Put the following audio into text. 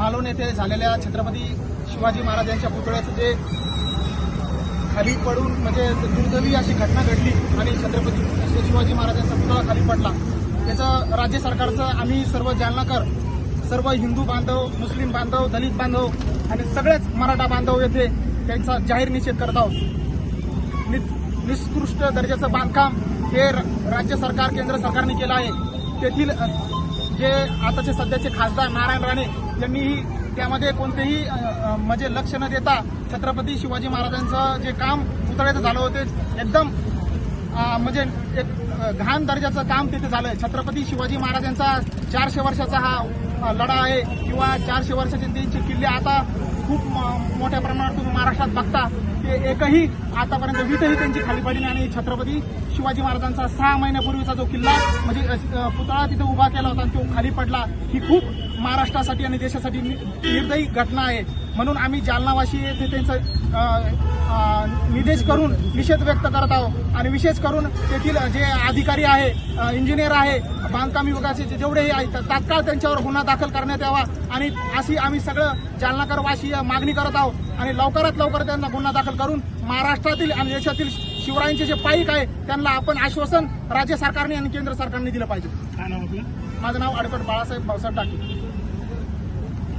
मालवण येथे झालेल्या छत्रपती शिवाजी महाराज यांच्या पुतळ्याचं जे खाली पडून म्हणजे दुर्दैवी अशी घटना घडली आणि छत्रपती शिवाजी महाराजांचा पुतळा खाली पडला. त्याचं राज्य सरकारचं आम्ही सर्व जालनाकर सर्व हिंदू बांधव मुस्लिम बांधव दलित बांधव आणि सगळेच मराठा बांधव येथे त्यांचा जाहीर निषेध करत आहोत. नि- निकृष्ट दर्जाचं बांधकाम हे र- राज्य सरकार केंद्र सरकारने केलं आहे. तेथील जे आताचे सध्याचे खासदार नारायण राणे यांनीही त्यामध्ये कोणतेही म्हणजे लक्ष न देता छत्रपती शिवाजी महाराजांचं जे काम पुतळ्याचं झालं होते एकदम म्हणजे एक घाण दर्जाचं काम तिथे झालंय. छत्रपती शिवाजी महाराजांचा चारशे वर्षाचा हा लढा आहे किंवा चारशे वर्षाचे त्यांचे किल्ले आता खूप मोठ्या प्रमाणात तुम्ही महाराष्ट्रात बघता ते एकही आतापर्यंत वीटही त्यांची खाली पडली आणि छत्रपती शिवाजी महाराजांचा सहा महिन्यापूर्वीचा जो किल्ला म्हणजे पुतळा तिथे उभा केला होता तो खाली पडला ही खूप महाराष्ट्रासाठी आणि देशासाठी निर्दयी घटना आहे. म्हणून आम्ही जालनावासी येथे त्यांचं निदेश करून निषेध व्यक्त करत आहोत. आणि विशेष करून तेथील जे अधिकारी आहे इंजिनियर आहे बांधकाम विभागाचे जे जेवढेही आहेत तात्काळ त्यांच्यावर गुन्हा दाखल करण्यात यावा. आणि अशी आम्ही सगळं जालनाकर वासी मागणी करत आहोत. आणि लवकरात लवकर त्यांना गुन्हा दाखल करून महाराष्ट्रातील आणि देशातील शिवरायांचे जे पाईक आहे त्यांना आपण आश्वासन राज्य सरकारने आणि केंद्र सरकारने दिलं पाहिजे. माझं नाव अडकट बाळासाहेब भाऊसाहेब टाके.